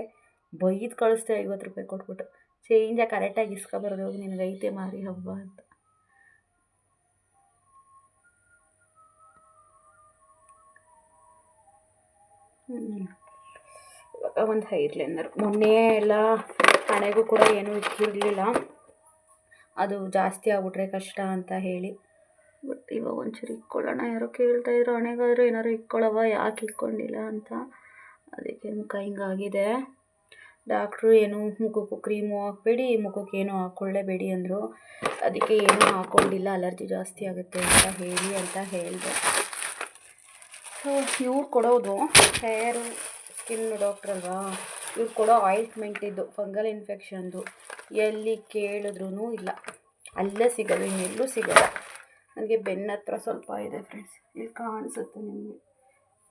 ಬೈದು ಕಳಿಸ್ದೆ ಐವತ್ತು ರೂಪಾಯಿ ಕೊಟ್ಬಿಟ್ಟು. ಚೇಂಜಾಗಿ ಕರೆಕ್ಟಾಗಿ ಇಸ್ಕೊಬರೋದು ಹೋಗಿ, ನಿನಗೆ ಐತೆ ಮಾರಿ ಹಬ್ಬ ಅಂತ. ಹ್ಮ್. ಒಂದು ಹೈರ್ ಲೈನರ್ ಮೊನ್ನೆ ಎಲ್ಲ ಹಣೆಗೂ ಕೂಡ ಏನೂ ಇಕ್ಕಿರಲಿಲ್ಲ ಅದು ಜಾಸ್ತಿ ಆಗ್ಬಿಟ್ರೆ ಕಷ್ಟ ಅಂತ ಹೇಳಿ. ಬಟ್ ಇವಾಗ ಒಂಚೂರು ಇಕ್ಕೊಳ್ಳೋಣ, ಯಾರೋ ಕೇಳ್ತಾ ಇದ್ರು, ಹಣೆಗಾದ್ರು ಏನಾದ್ರು ಇಕ್ಕೊಳ್ಳವ ಯಾಕೆ ಇಕ್ಕೊಂಡಿಲ್ಲ ಅಂತ. ಅದಕ್ಕೆ ಮುಖ ಹಿಂಗಾಗಿದೆ. ಡಾಕ್ಟ್ರು ಏನು ಮುಖಕ್ಕೂ ಕ್ರೀಮು ಹಾಕಬೇಡಿ, ಮುಖಕ್ಕೆ ಏನು ಹಾಕ್ಕೊಳ್ಳೇಬೇಡಿ ಅಂದರು. ಅದಕ್ಕೆ ಏನೂ ಹಾಕ್ಕೊಂಡಿಲ್ಲ, ಅಲರ್ಜಿ ಜಾಸ್ತಿ ಆಗುತ್ತೆ ಅಂತ ಹೇಳಿ ಅಂತ ಹೇಳಿದೆ. ಸೊ ಇವ್ರು ಕೊಡೋದು ಹೇರು ಸ್ಕಿನ್ ಡಾಕ್ಟ್ರ್ ಅಲ್ವಾ ಇವ್ರು ಕೊಡೋ ಆಯಿಂಟ್ಮೆಂಟ್ ಇದ್ದು ಫಂಗಲ್ ಇನ್ಫೆಕ್ಷನ್ದು ಎಲ್ಲಿ ಕೇಳಿದ್ರೂ ಇಲ್ಲ. ಅಲ್ಲೇ ಸಿಗೋದು ಇನ್ನೆಲ್ಲೂ ಸಿಗೋಲ್ಲ. ನನಗೆ ಬೆನ್ನ ಹತ್ರ ಸ್ವಲ್ಪ ಇದೆ ಫ್ರೆಂಡ್ಸ್ ಇಲ್ಲಿ ಕಾಣಿಸುತ್ತೆ ನಿಮಗೆ.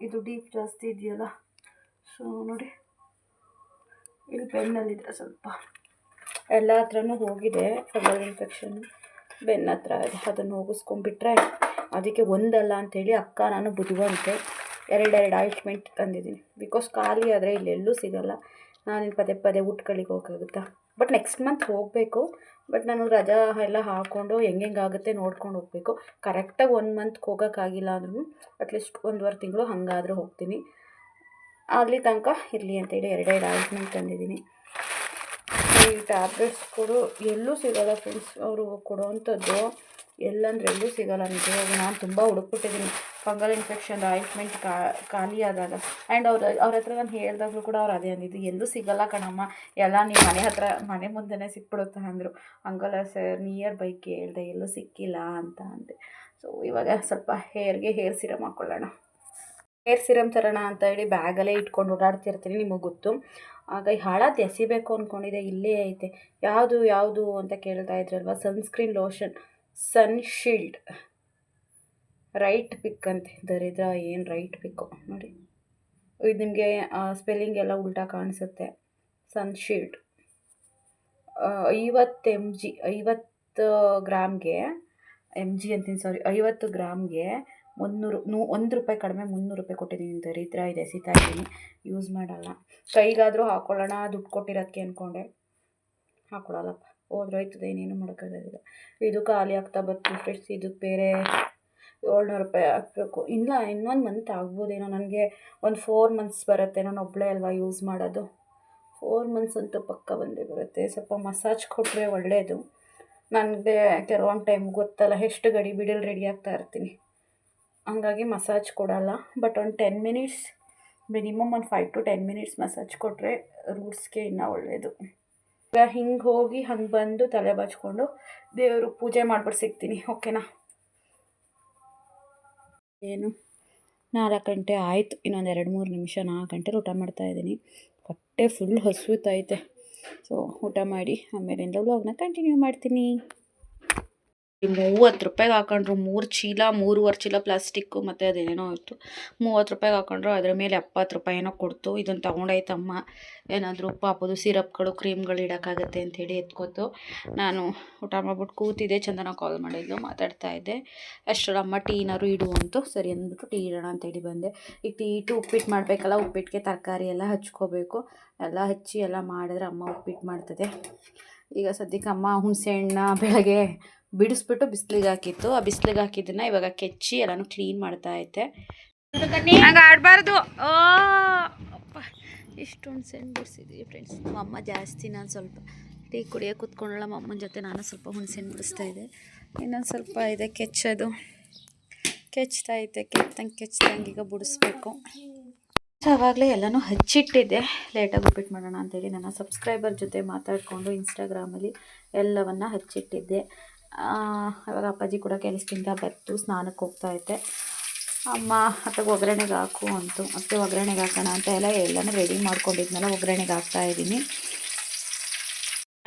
ಇದು ಡೀಪ್ ಜಾಸ್ತಿ ಇದೆಯಲ್ಲ? ಸೊ ನೋಡಿ. ಇಲ್ಲಿ ಬೆನ್ನಲ್ಲಿದೆ ಸ್ವಲ್ಪ. ಎಲ್ಲ ಹತ್ರನೂ ಹೋಗಿದೆ ಫಂಗಲ್ ಇನ್ಫೆಕ್ಷನ್ ಬೆನ್ನ ಹತ್ರ ಇದೆ. ಅದನ್ನು ಹೋಗಿಸ್ಕೊಂಡ್ಬಿಟ್ರೆ, ಅದಕ್ಕೆ ಒಂದಲ್ಲ ಅಂಥೇಳಿ ಅಕ್ಕ, ನಾನು ಬುದ್ಧಿವಂತೆ ಎರಡೆರಡು ಆಯಿಂಟ್ಮೆಂಟ್ ತಂದಿದ್ದೀನಿ. ಬಿಕಾಸ್ ಖಾಲಿ ಆದರೆ ಇಲ್ಲೆಲ್ಲೂ ಸಿಗೋಲ್ಲ. ನಾನು ಪದೇ ಪದೇ ಉಟ್ಕಳಿಗೆ ಹೋಗೋಕ್ಕಾಗುತ್ತಾ? ಬಟ್ ನೆಕ್ಸ್ಟ್ ಮಂತ್ ಹೋಗಬೇಕು. ಬಟ್ ನಾನು ರಜಾ ಎಲ್ಲ ಹಾಕ್ಕೊಂಡು ಹೆಂಗೆ ಆಗುತ್ತೆ ನೋಡ್ಕೊಂಡು ಹೋಗಬೇಕು. ಕರೆಕ್ಟಾಗಿ ಒನ್ ಮಂತ್ಗೆ ಹೋಗೋಕ್ಕಾಗಿಲ್ಲ ಅಂದ್ರೂ ಅಟ್ಲೀಸ್ಟ್ ಒಂದುವರೆ ತಿಂಗಳು ಹಾಗಾದ್ರೂ ಹೋಗ್ತೀನಿ. ಅಲ್ಲಿ ತನಕ ಇರಲಿ ಅಂತೇಳಿ ಎರಡೆರಡು ಆಯಿಂಟ್ಮೆಂಟ್ ತಂದಿದ್ದೀನಿ. ಈ ಟ್ಯಾಬ್ಲೆಟ್ಸ್ ಕೊಡು. ಎಲ್ಲೂ ಸಿಗೋಲ್ಲ ಫ್ರೆಂಡ್ಸ್ ಅವರು ಕೊಡೋವಂಥದ್ದು ಎಲ್ಲಂದ್ರೆ ಎಲ್ಲೂ ಸಿಗೋಲ್ಲ ನಾನು ತುಂಬ ಹುಡುಕ್ಬಿಟ್ಟಿದ್ದೀನಿ ಫಂಗಲ್ ಇನ್ಫೆಕ್ಷನ್ ಆಯಿಂಟ್ಮೆಂಟ್ ಖಾಲಿ ಆದಾಗ. ಆ್ಯಂಡ್ ಅವ್ರ ಅವ್ರ ಹತ್ರ ನಾನು ಹೇಳಿದಾಗಲೂ ಕೂಡ ಅವ್ರು ಅದೇ ಅಂದಿದ್ದು ಎಲ್ಲೂ ಸಿಗಲ್ಲ ಕಣಮ್ಮ. ಎಲ್ಲ ನೀವು ಮನೆ ಹತ್ರ, ಮನೆ ಮುಂದೆನೇ ಸಿಕ್ಬಿಡುತ್ತೆ ಅಂದರು. ಹಂಗಲ್ಲ ಸರ್, ನಿಯರ್ ಬೈ ಕೇಳಿದೆ, ಎಲ್ಲೂ ಸಿಕ್ಕಿಲ್ಲ ಅಂತ ಅಂದೆ. ಸೊ ಇವಾಗ ಸ್ವಲ್ಪ ಹೇರ್ಗೆ ಹೇರ್ ಸಿರಮ್ ಹಾಕ್ಕೊಳ್ಳೋಣ ಹೇರ್ ಸಿರಮ್ ತರೋಣ ಅಂತ ಹೇಳಿ ಬ್ಯಾಗಲ್ಲೇ ಇಟ್ಕೊಂಡು ಓಡಾಡ್ತಿರ್ತೀನಿ, ನಿಮಗೆ ಗೊತ್ತು. ಆಗ ಈ ಹಾಳಾದ ಎಸಿಬೇಕು ಅಂದ್ಕೊಂಡಿದ್ದೆ ಇಲ್ಲೇ ಐತೆ. ಯಾವುದು ಯಾವುದು ಅಂತ ಕೇಳ್ತಾ ಇದ್ರಲ್ವ? Sunscreen lotion sun shield right pick ಅಂತೆ ದರಿದ್ರ ಏನು ರೈಟ್ ಪಿಕ್ಕು ನೋಡಿ. ಇದು ನಿಮಗೆ ಸ್ಪೆಲ್ಲಿಂಗ್ ಎಲ್ಲ ಉಲ್ಟಾ ಕಾಣಿಸುತ್ತೆ. ಸನ್ ಶೀಲ್ಡ್ ಐವತ್ತು ಎಂ ಜಿ ಐವತ್ತು ಗ್ರಾಮ್ಗೆ ಎಂ ಜಿ ಅಂತೀನಿ ಸಾರಿ ಐವತ್ತು ಗ್ರಾಮ್ಗೆ ಮುನ್ನೂರು, ನೂ, ಒಂದು ರೂಪಾಯಿ ಕಡಿಮೆ ಮುನ್ನೂರು ರೂಪಾಯಿ ಕೊಟ್ಟಿದ್ದೀನಿ ದರಿದ್ರ ಇದೆ, ಸೀತಾ ಇದ್ದೀನಿ. ಯೂಸ್ ಮಾಡಲ್ಲ. ಕೈಗಾದರೂ ಹಾಕ್ಕೊಳ್ಳೋಣ ದುಡ್ಡು ಕೊಟ್ಟಿರೋದಕ್ಕೆ ಅಂದ್ಕೊಂಡೆ ಹಾಕ್ಕೊಡಲ್ಲಪ್ಪ ಹೋದ್ರೆ ಆಯ್ತದೆ ಇನ್ನೇನು ಮಾಡೋಕ್ಕಾಗೋದಿಲ್ಲ. ಇದು ಖಾಲಿ ಆಗ್ತಾ ಬರ್ತೀನಿ ಫ್ರೆಂಡ್ಸ್ ಇದಕ್ಕೆ ಬೇರೆ ಏಳ್ನೂರು ರೂಪಾಯಿ ಹಾಕಬೇಕು. ಇಲ್ಲ, ಇನ್ನೊಂದು ಮಂತ್ ಆಗ್ಬೋದೇನೋ, ನನಗೆ ಒಂದು ಫೋರ್ ಮಂತ್ಸ್ ಬರುತ್ತೆ, ನಾನು ಒಬ್ಬಳೇ ಅಲ್ವಾ ಯೂಸ್ ಮಾಡೋದು. ಫೋರ್ ಮಂತ್ಸ್ ಅಂತೂ ಪಕ್ಕ ಬಂದೇ ಬರುತ್ತೆ. ಸ್ವಲ್ಪ ಮಸಾಜ್ ಕೊಟ್ಟರೆ ಒಳ್ಳೆಯದು ನನಗೆ ಕೆಲವೊಂದು ಟೈಮ್ ಗೊತ್ತಲ್ಲ, ಎಷ್ಟು ಗಡಿ ಬಿಡಲ್ ರೆಡಿ ಆಗ್ತಾ ಇರ್ತೀನಿ. ಹಂಗಾಗಿ ಮಸಾಜ್ ಕೊಡಲ್ಲ. ಬಟ್ ಒಂದು ಟೆನ್ ಮಿನಿಟ್ಸ್ ಮಿನಿಮಮ್ ಒಂದು five to ten minutes massage ಕೊಟ್ಟರೆ ರೂಟ್ಸ್ಗೆ ಇನ್ನೂ ಒಳ್ಳೆಯದು ಈಗ ಹಿಂಗೆ ಹೋಗಿ ಹಂಗೆ ಬಂದು ತಲೆ ಬಾಚ್ಕೊಂಡು ದೇವರು ಪೂಜೆ ಮಾಡ್ಬಿಟ್ಟು ಸಿಗ್ತೀನಿ. ಓಕೆನಾ ಏನು? ನಾಲ್ಕು ಗಂಟೆ ಆಯಿತು. ಇನ್ನೊಂದು ಎರಡು ಮೂರು ನಿಮಿಷ ನಾಲ್ಕು ಗಂಟೆಲಿ ಊಟ ಮಾಡ್ತಾಯಿದ್ದೀನಿ ಹೊಟ್ಟೆ ಫುಲ್ ಹಸುತೈತೆ. ಸೊ ಊಟ ಮಾಡಿ ಆಮೇಲಿಂದ ವ್ಲಾಗ್ನ ಕಂಟಿನ್ಯೂ ಮಾಡ್ತೀನಿ. ಮೂವತ್ತು ರೂಪಾಯಿಗೆ ಹಾಕೊಂಡ್ರು. ಮೂರು ಚೀಲ, ಮೂರುವರೆ ಚೀಲ ಪ್ಲಾಸ್ಟಿಕ್ಕು ಮತ್ತು ಅದೇನೇನೋ ಇತ್ತು. ಮೂವತ್ತು ರೂಪಾಯಿಗೆ ಹಾಕೊಂಡ್ರು. ಅದ್ರ ಮೇಲೆ ಎಪ್ಪತ್ತು ರೂಪಾಯಿ ಏನೋ ಕೊಡ್ತು. ಇದನ್ನು ತೊಗೊಂಡೈತಮ್ಮ ಏನಾದರೂ ಪಾಪದು ಸಿರಪ್ಗಳು, ಕ್ರೀಮ್ಗಳು ಇಡೋಕ್ಕಾಗತ್ತೆ ಅಂಥೇಳಿ ಎತ್ಕೊತು. ನಾನು ಊಟ ಮಾಡ್ಬಿಟ್ಟು ಕೂತಿದ್ದೆ. ಚಂದನ ಕಾಲ್ ಮಾಡಿದ್ದು. ಮಾತಾಡ್ತಾ ಇದ್ದೆ. ಅಷ್ಟರಮ್ಮ ಅಮ್ಮ ಟೀನಾರು ಇಡು ಅಂತು. ಸರಿ ಅಂದ್ಬಿಟ್ಟು ಟೀ ಇಡೋಣ ಅಂತೇಳಿ ಬಂದೆ. ಈಗ ಟೀ ಇಟ್ಟು ಉಪ್ಪಿಟ್ಟು ಮಾಡಬೇಕಲ್ಲ, ಉಪ್ಪಿಟ್ಟಿಗೆ ತರಕಾರಿ ಎಲ್ಲ ಹಚ್ಕೋಬೇಕು. ಎಲ್ಲ ಹಚ್ಚಿ ಎಲ್ಲ ಮಾಡಿದ್ರೆ ಅಮ್ಮ ಉಪ್ಪಿಟ್ಟು ಮಾಡ್ತದೆ. ಈಗ ಸದ್ಯಕ್ಕೆ ಅಮ್ಮ ಹುಣಸೆ ಹಣ್ಣ ಬೆಳಗ್ಗೆ ಬಿಡಿಸ್ಬಿಟ್ಟು ಬಿಸಿಲಿಗೆ ಹಾಕಿತ್ತು. ಆ ಬಿಸಿಲಿಗೆ ಹಾಕಿದ್ದನ್ನ ಇವಾಗ ಕೆಚ್ಚಿ ಎಲ್ಲಾನು ಕ್ಲೀನ್ ಮಾಡ್ತಾ ಐತೆ ಆಡಬಾರ್ದು. ಅಪ್ಪ ಸೆಂಡ್ ಬಿಡಿಸಿದ್ವಿ ಫ್ರೆಂಡ್ಸ್ ಅಮ್ಮ ಜಾಸ್ತಿ ನಾನು ಸ್ವಲ್ಪ ಟೀ ಕುಡಿಯೋಕೆ ನಮ್ಮ ಅಮ್ಮನ ಜೊತೆ ನಾನು ಸ್ವಲ್ಪ ಹುಣಸೆಹಣ್ಣು ಬಿಡಿಸ್ತಾ ಇದ್ದೆ. ಇನ್ನೊಂದು ಸ್ವಲ್ಪ ಇದೆ ಕೆಚ್ಚೋದು. ಕೆಚ್ತಾ ಐತೆ ಕೆತ್ತಂಗೆ ಕೆಚ್ತಂಗೆ ಈಗ ಬಿಡಿಸ್ಬೇಕು. ಆವಾಗಲೇ ಎಲ್ಲನೂ ಹಚ್ಚಿಟ್ಟಿದ್ದೆ. ಲೇಟಾಗಿ ಉಪ್ಪಿಟ್ಟು ಮಾಡೋಣ ಅಂತೇಳಿ ನನ್ನ ಸಬ್ಸ್ಕ್ರೈಬರ್ ಜೊತೆ ಮಾತಾಡಿಕೊಂಡು ಇನ್ಸ್ಟಾಗ್ರಾಮಲ್ಲಿ ಎಲ್ಲವನ್ನು ಹಚ್ಚಿಟ್ಟಿದ್ದೆ. ಇವಾಗ ಅಪ್ಪಾಜಿ ಕೂಡ ಕೆಲಸದಿಂದ ಬರ್ತು ಸ್ನಾನಕ್ಕೆ ಹೋಗ್ತಾ ಇದ್ದೆ. ಅಮ್ಮ ಅಥವಾ ಒಗ್ಗರಣೆಗೆ ಹಾಕು ಅಂತು. ಅದಕ್ಕೆ ಒಗ್ಗರಣೆಗೆ ಹಾಕೋಣ ಅಂತ ಎಲ್ಲ ಎಲ್ಲನೂ ರೆಡಿ ಮಾಡ್ಕೊಂಡಿದ್ನಲ್ಲ, ಒಗ್ಗರಣೆಗೆ ಹಾಕ್ತಾ ಇದ್ದೀನಿ.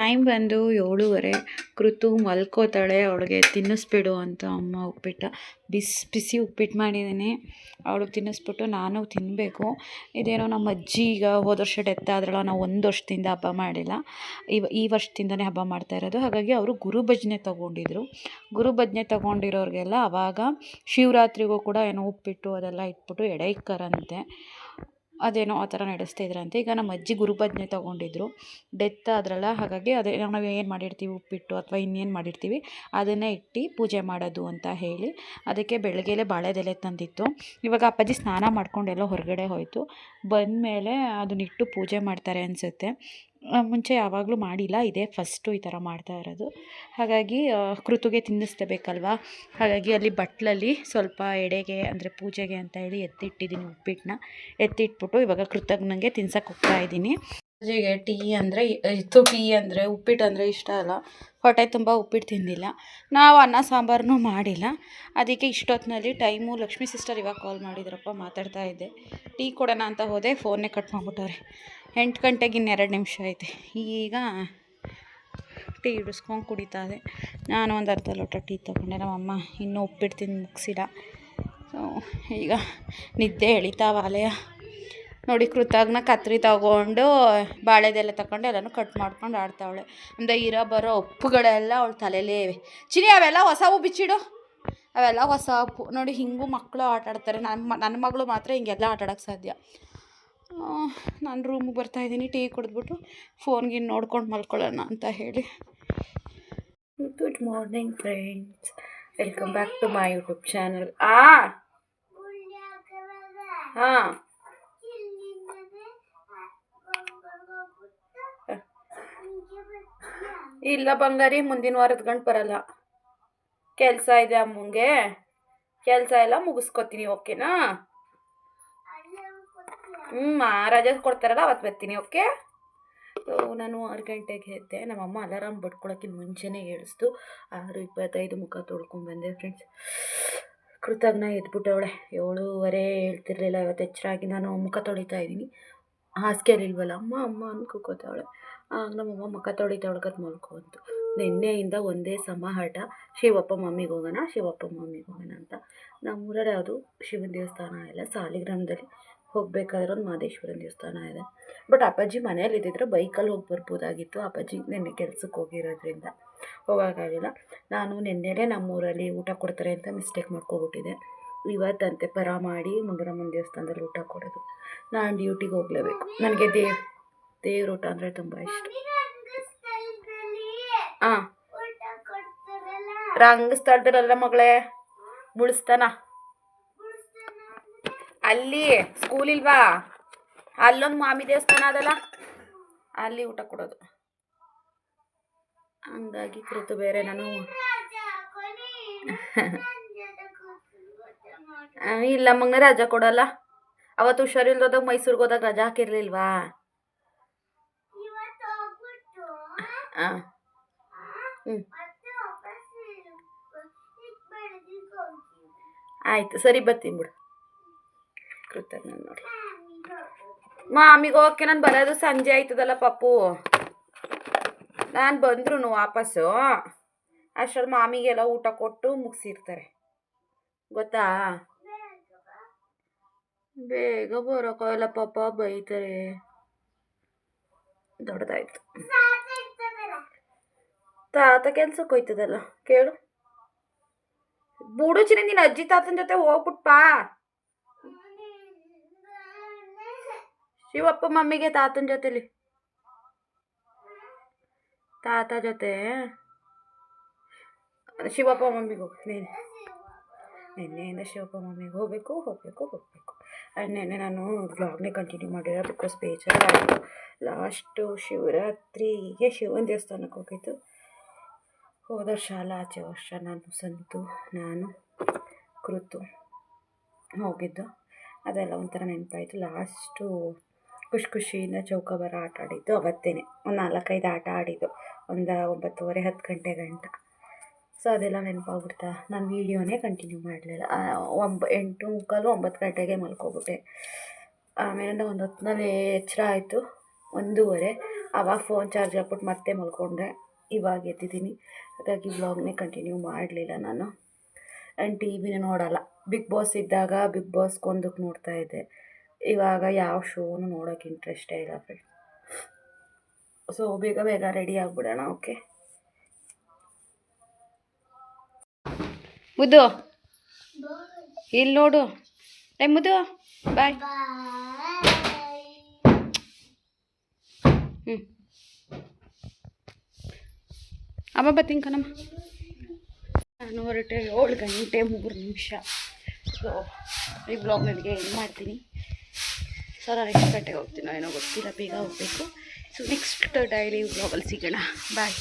ಟೈಮ್ ಬಂದು ಏಳುವರೆ, ಕೃತು ಮಲ್ಕೋತಾಳೆ, ಅವಳಿಗೆ ತಿನ್ನಿಸ್ಬಿಡು ಅಂತ ಅಮ್ಮ ಉಪ್ಪಿಟ್ಟು. ಬಿಸಿ ಬಿಸಿ ಉಪ್ಪಿಟ್ಟು ಮಾಡಿದ್ದೀನಿ. ಅವಳಿಗೆ ತಿನ್ನಿಸ್ಬಿಟ್ಟು ನಾನು ತಿನ್ನಬೇಕು ಇದೇನೋ ನಮ್ಮ ಅಜ್ಜಿ ಈಗ ಹೋದ ವರ್ಷ ಡೆತ್ ಆದ್ರಲ್ಲ, ನಾವು ಒಂದು ವರ್ಷದಿಂದ ಹಬ್ಬ ಮಾಡಿಲ್ಲ. ಇವ ಈ ವರ್ಷದಿಂದನೇ ಹಬ್ಬ ಮಾಡ್ತಾ ಇರೋದು. ಹಾಗಾಗಿ ಅವರು ಗುರು ಭಜನೆ ತೊಗೊಂಡಿದ್ರು. ಗುರು ತೊಗೊಂಡಿರೋರಿಗೆಲ್ಲ ಆವಾಗ ಶಿವರಾತ್ರಿಗೂ ಕೂಡ ಏನೋ ಉಪ್ಪಿಟ್ಟು ಅದೆಲ್ಲ ಇಟ್ಬಿಟ್ಟು ಎಡೈಕರಂತೆ ಅದೇನೋ ಆ ಥರ ನಡೆಸ್ತಾ ಇದ್ರಂತೆ. ಈಗ ನಮ್ಮ ಅಜ್ಜಿ ಗುರುಪಜ್ಞೆ ತೊಗೊಂಡಿದ್ರು. ಡೆತ್ ಆದ್ರಲ್ಲ, ಹಾಗಾಗಿ ಅದೇ ನಾವು ಏನು ಮಾಡಿರ್ತೀವಿ? ಉಪ್ಪಿಟ್ಟು ಅಥವಾ ಇನ್ನೇನು ಮಾಡಿರ್ತೀವಿ? ಅದನ್ನೇ ಇಟ್ಟು ಪೂಜೆ ಮಾಡೋದು ಅಂತ ಹೇಳಿ ಅದಕ್ಕೆ ಬೆಳಗ್ಗೆಲೇ ಬಾಳೆದೆಲೆ ತಂದಿತ್ತು. ಇವಾಗ ಅಪ್ಪಾಜಿ ಸ್ನಾನ ಮಾಡ್ಕೊಂಡೆಲ್ಲ ಹೊರಗಡೆ ಹೋಯಿತು. ಬಂದಮೇಲೆ ಅದನ್ನಿಟ್ಟು ಪೂಜೆ ಮಾಡ್ತಾರೆ ಅನಿಸುತ್ತೆ. ಮುಂಚೆ ಯಾವಾಗಲೂ ಮಾಡಿಲ್ಲ, ಇದೇ ಫಸ್ಟು ಈ ಥರ ಮಾಡ್ತಾ ಇರೋದು. ಹಾಗಾಗಿ ಕೃತುಗೆ ತಿನ್ನಿಸ್ಲೇಬೇಕಲ್ವಾ? ಹಾಗಾಗಿ ಅಲ್ಲಿ ಬಟ್ಲಲ್ಲಿ ಸ್ವಲ್ಪ ಎಡೆಗೆ, ಅಂದರೆ ಪೂಜೆಗೆ ಅಂತ ಹೇಳಿ ಎತ್ತಿಟ್ಟಿದ್ದೀನಿ ಉಪ್ಪಿಟ್ಟನ್ನ ಎತ್ತಿಟ್ಬಿಟ್ಟು ಇವಾಗ ಕೃತಜ್ಞಂಗೆ ತಿನ್ಸಕ್ಕೆ ಹೋಗ್ತಾ ಇದ್ದೀನಿ. ಪೂಜೆಗೆ ಟೀ ಅಂದರೆ ಇತ್ತು ಟೀ ಅಂದರೆ ಉಪ್ಪಿಟ್ಟು ಅಂದರೆ ಇಷ್ಟ ಅಲ್ಲ. ಹೊಟ್ಟೆ ತುಂಬ ಉಪ್ಪಿಟ್ಟು ತಿಂದಿಲ್ಲ. ನಾವು ಅನ್ನ ಸಾಂಬಾರನ್ನೂ ಮಾಡಿಲ್ಲ. ಅದಕ್ಕೆ ಇಷ್ಟೊತ್ತಿನಲ್ಲಿ ಟೈಮು, ಲಕ್ಷ್ಮೀ ಸಿಸ್ಟರ್ ಇವಾಗ ಕಾಲ್ ಮಾಡಿದ್ರಪ್ಪ, ಮಾತಾಡ್ತಾ ಇದ್ದೆ. ಟೀ ಕೊಡೋಣ ಅಂತ ಹೋದೆ ಫೋನ್ನೇ ಕಟ್ ಮಾಡಿಬಿಟ್ಟವ್ರೆ. ಎಂಟು ಗಂಟೆಗೆ ಇನ್ನೆರಡು ನಿಮಿಷ ಐತೆ. ಈಗ ಟೀ ಇಡಿಸ್ಕೊಂಡು ಕುಡಿತಾ ಇದೆ. ನಾನು ಒಂದು ಅರ್ಧ ಲೋಟ ಟೀ ತೊಗೊಂಡೆ. ನಮ್ಮಮ್ಮ ಇನ್ನೂ ಉಪ್ಪಿಟ್ಟು ತಿಂದು ಮುಗಿಸಿಲ್ಲ. ಸೊ ಈಗ ನಿದ್ದೆ ಎಳಿತಾವಾಲೆಯ ನೋಡಿ ಕೃತಾಗ್ನ ಕತ್ರಿ ತಗೊಂಡು ಬಾಳೆದೆಲ್ಲ ತಗೊಂಡು ಎಲ್ಲನೂ ಕಟ್ ಮಾಡ್ಕೊಂಡು ಆಡ್ತಾವಳೆ. ಅಂದರೆ ಇರೋ ಬರೋ ಉಪ್ಪುಗಳೆಲ್ಲ ಅವಳು ತಲೆಯಲ್ಲೇ ಇವೆ. ಚಿರಿ ಅವೆಲ್ಲ ಹೊಸವು ಬಿಚ್ಚಿಡು. ಅವೆಲ್ಲ ಹೊಸ ಉಪ್ಪು. ನೋಡಿ, ಹಿಂಗೂ ಮಕ್ಕಳು ಆಟ ಆಡ್ತಾರೆ. ನನ್ನ ನನ್ನ ಮಗಳು ಮಾತ್ರ ಹಿಂಗೆಲ್ಲ ಆಟ ಆಡೋಕ್ಕೆ ಸಾಧ್ಯ. ನಾನು ರೂಮಿಗೆ ಬರ್ತಾಯಿದ್ದೀನಿ ಟೀ ಕುಡಿದ್ಬಿಟ್ಟು ಫೋನ್ಗೆ ನೋಡ್ಕೊಂಡು ಮಲ್ಕೊಳ್ಳೋಣ ಅಂತ ಹೇಳಿ. Good morning friends welcome back to my YouTube channel ಆ! ಹಾಂ. ಇಲ್ಲ ಬಂಗಾರಿ, ಮುಂದಿನ ವಾರದ ಗಂಟು ಬರಲ್ಲ. ಕೆಲಸ ಇದೆ ಅಮ್ಮಂಗೆ. ಕೆಲಸ ಎಲ್ಲ ಮುಗಿಸ್ಕೊತೀನಿ ಓಕೆನಾ ಹ್ಞೂ ರಜೆ ಕೊಡ್ತಾರಲ್ಲ ಅವತ್ತು ಬರ್ತೀನಿ ಓಕೆ ನಾನು ಆರು ಗಂಟೆಗೆ ಎದ್ದೆ. ನಮ್ಮಮ್ಮ ಅಲಾರಾಮ್ ಬಡ್ಕೊಳಕ್ಕಿಂತ ಮುಂಚೆನೇ ಹೇಳಿಸ್ತು ಆರು ಇಪ್ಪತ್ತೈದು ಮುಖ ತೊಳ್ಕೊಂಡ್ಬಂದೆ ಫ್ರೆಂಡ್ಸ್ ಕೃತಜ್ಞ ಎದ್ಬಿಟ್ಟವಳೆ ಏಳುವರೆ ಹೇಳ್ತಿರ್ಲಿಲ್ಲ, ಇವತ್ತು ಎಚ್ಚರಾಗಿ ನಾನು ಮುಖ ತೊಳಿತಾ ಇದ್ದೀನಿ. ಹಾಸಿಗೆಲಿಲ್ವಲ್ಲ ಅಮ್ಮ ಅಮ್ಮ ಅಂದು ಕೂಕೋತಾವಳೆ ಆಗ ನಮ್ಮಮ್ಮ ಮುಖ ತೊಳಿತಾವಳ್ಕತ್ ಮಲ್ಕೊಂತು ನಿನ್ನೆಯಿಂದ ಒಂದೇ ಸಮ ಹಠ ಶಿವಪ್ಪ ಮಮ್ಮಿಗೆ ಹೋಗೋಣ, ಶಿವಪ್ಪ ಮಮ್ಮಿಗೆ ಹೋಗೋಣ ಅಂತ. ನಮ್ಮೂರಲ್ಲಿ ಅದು ಶಿವನ ದೇವಸ್ಥಾನ ಎಲ್ಲ ಸಾಲಿಗ್ರಾಮದಲ್ಲಿ. ಹೋಗಬೇಕಾದ್ರೆ ಒಂದು ಮಾದೇಶ್ವರನ ದೇವಸ್ಥಾನ ಇದೆ. ಬಟ್ ಅಪ್ಪಾಜಿ ಮನೆಯಲ್ಲಿ ಇದ್ದಿದ್ರೆ ಬೈಕಲ್ಲಿ ಹೋಗಿ ಬರ್ಬೋದಾಗಿತ್ತು. ಅಪ್ಪಾಜಿ ನಿನ್ನೆ ಕೆಲ್ಸಕ್ಕೆ ಹೋಗಿರೋದ್ರಿಂದ ಹೋಗೋಕ್ಕಾಗಿಲ್ಲ ನಾನು ನಿನ್ನೆನೇ ನಮ್ಮೂರಲ್ಲಿ ಊಟ ಕೊಡ್ತಾರೆ ಅಂತ ಮಿಸ್ಟೇಕ್ ಮಾಡ್ಕೊಬಿಟ್ಟಿದ್ದೆ. ಇವತ್ತಂತೆ ಪರ ಮಾಡಿ ಮುಂಡರಮ್ಮನ ದೇವಸ್ಥಾನದಲ್ಲಿ ಊಟ ಕೊಡೋದು. ನಾನು ಡ್ಯೂಟಿಗೆ ಹೋಗಲೇಬೇಕು. ನನಗೆ ದೇವ್ ದೇವ್ರ ಊಟ ಅಂದರೆ ತುಂಬ ಇಷ್ಟ. ಹಾಂ ರಂಗಸ್ಥಳದಲ್ಲ ಮಗಳೇ ಮುಳಿಸ್ತಾನ? ಅಲ್ಲಿ ಸ್ಕೂಲ್ ಇಲ್ವಾ? ಅಲ್ಲೊಂದು ಮಾಮಿ ದೇವಸ್ಥಾನ ಅದಲ್ಲ? ಅಲ್ಲಿ ಊಟ ಕೊಡೋದು. ಹಂಗಾಗಿ ಕೃತು ಬೇರೆ ನಾನು ಇಲ್ಲ ಮಗನ ರಜಾ ಕೊಡಲ್ಲ. ಅವತ್ತು ಹುಷಾರಿಲ್ದೋದಾಗ ಮೈಸೂರಿಗೆ ಹೋದಾಗ ರಜಾ ಹಾಕಿರ್ಲಿಲ್ವಾ? ಹಾಂ. ಹ್ಞೂ ಆಯ್ತು, ಸರಿ ಬರ್ತೀನಿ ಬಿಡು. ಕೃತಜ್ಞ ನೋಡಿ. ಮಾಮಿಗೆ ಓಕೆ, ನಾನು ಬರೋದು ಸಂಜೆ ಆಯ್ತದಲ್ಲ ಪಪ್ಪು. ನಾನು ಬಂದ್ರು ವಾಪಸ್ಸು. ಅಷ್ಟರಲ್ಲಿ ಮಾಮಿಗೆಲ್ಲ ಊಟ ಕೊಟ್ಟು ಮುಗಿಸಿರ್ತಾರೆ. ಗೊತ್ತಾ? ಬೇಗ ಬರೋಕ್ಕಾಗಲ್ಲ ಪಪ್ಪ ಬೈತಾರೆ. ದೊಡ್ಡದಾಯ್ತು. ತಾತ ಕೆಲ್ಸಕ್ಕೆ ಹೋಯ್ತದಲ್ಲ, ಕೇಳು. ಬುಡುಚಿನ ನಿನ್ನ ಅಜ್ಜಿ ತಾತನ ಜೊತೆ ಹೋಗ್ಬಿಟ್ಪಾ? ಶಿವಪ್ಪ ಮಮ್ಮಿಗೆ ತಾತನ ಜೊತೆಲಿ. ತಾತ ಜೊತೆ. ಶಿವಪ್ಪ ಮಮ್ಮಿಗೆ ಹೋಗ್ತೀನಿ ನೀನು. ನಿನ್ನೆಯಿಂದ ಶಿವಪ್ಪ ಮಮ್ಮಿಗೆ ಹೋಗಬೇಕು ಹೋಗಬೇಕು ಹೋಗಬೇಕು. ನೆನ್ನೆ ನಾನು ಬ್ಲಾಗ್ನೇ ಕಂಟಿನ್ಯೂ ಮಾಡಿರೋ ಬಿಕಾಸ್ ಬೇಜಾರಾಯಿತು ಲಾಸ್ಟು ಶಿವರಾತ್ರಿಗೆ ಶಿವನ ದೇವಸ್ಥಾನಕ್ಕೆ ಹೋಗಿದ್ದು. ಹೋದ ಅಲ್ಲ, ಆಚೆ ವರ್ಷ ನಾನು ಸಂತು, ನಾನು, ಕೃತು ಹೋಗಿದ್ದು. ಅದೆಲ್ಲ ಒಂಥರ ನೆನಪಾಯಿತು. ಲಾಸ್ಟು ಖುಷಿ ಖುಷಿಯಿಂದ ಚೌಕಾಬಾರ ಆಟ ಆಡಿದ್ದು. ಅವತ್ತೇ ಒಂದು ನಾಲ್ಕೈದು ಆಟ ಆಡಿದ್ದು. ಒಂದು ಒಂಬತ್ತುವರೆ, ಹತ್ತು ಗಂಟೆ ಗಂಟ. ಸೊ ಅದೆಲ್ಲ ನೆನಪಾಗ್ಬಿಡ್ತಾ, ನಾನು ವೀಡಿಯೋನೇ ಕಂಟಿನ್ಯೂ ಮಾಡಲಿಲ್ಲ. ಒಂಬ, ಎಂಟು ಮುಕ್ಕಾಲು ಒಂಬತ್ತು ಗಂಟೆಗೆ ಮಲ್ಕೊಬಿಟ್ಟೆ. ಆಮೇಲೆ ಒಂದು ಹೊತ್ತಿನಲ್ಲಿ ಎಚ್ಚರ ಆಯಿತು. ಒಂದೂವರೆ. ಆವಾಗ ಫೋನ್ ಚಾರ್ಜ್ ಹಾಕ್ಬಿಟ್ಟು ಮತ್ತೆ ಮಲ್ಕೊಂಡೆ. ಇವಾಗ ಎದ್ದಿದ್ದೀನಿ. ಹಾಗಾಗಿ ವ್ಲಾಗ್ನೇ ಕಂಟಿನ್ಯೂ ಮಾಡಲಿಲ್ಲ ನಾನು. ಆ್ಯಂಡ್ ಟಿ ವಿನೇ ನೋಡೋಲ್ಲ. ಬಿಗ್ ಬಾಸ್ ಇದ್ದಾಗ ಬಿಗ್ ಬಾಸ್ ಒಂದಕ್ಕೆ ನೋಡ್ತಾ ಇದ್ದೆ. ಇವಾಗ ಯಾವ ಶೋನು ನೋಡೋಕ್ಕೆ ಇಂಟ್ರೆಸ್ಟೇ ಇಲ್ಲ ಫ್ರೆಂಡ್ ಸೊ ಬೇಗ ಬೇಗ ರೆಡಿ ಆಗಿಬಿಡೋಣ ಓಕೆ ಮುದ್ದು ಇಲ್ಲಿ ನೋಡು. ಏ, ಮುದ್ದು ಬಾಯ್ ಹ್ಞೂ ಅಮ್ಮ ಬರ್ತೀನಿ ಕಣಮ್ಮ ನಾನು ಹೊರಟೆ ಏಳು ಗಂಟೆ ಮೂರು ನಿಮಿಷ. ಸೊ ಈ ಬ್ಲಾಗ್ ನನಗೆ ಏನು ಮಾಡ್ತೀನಿ. ಸೊ ಐದು ಗಂಟೆಗೆ ಹೋಗ್ತೀನೋ ಏನೋ ಗೊತ್ತಿಲ್ಲ ಬೇಗ ಹೋಗಬೇಕು. ಸೊ ನೆಕ್ಸ್ಟ್ ಡೈಲಿ ಬ್ಲಾಗಲ್ಲಿ ಸಿಗೋಣ. ಬಾಯ್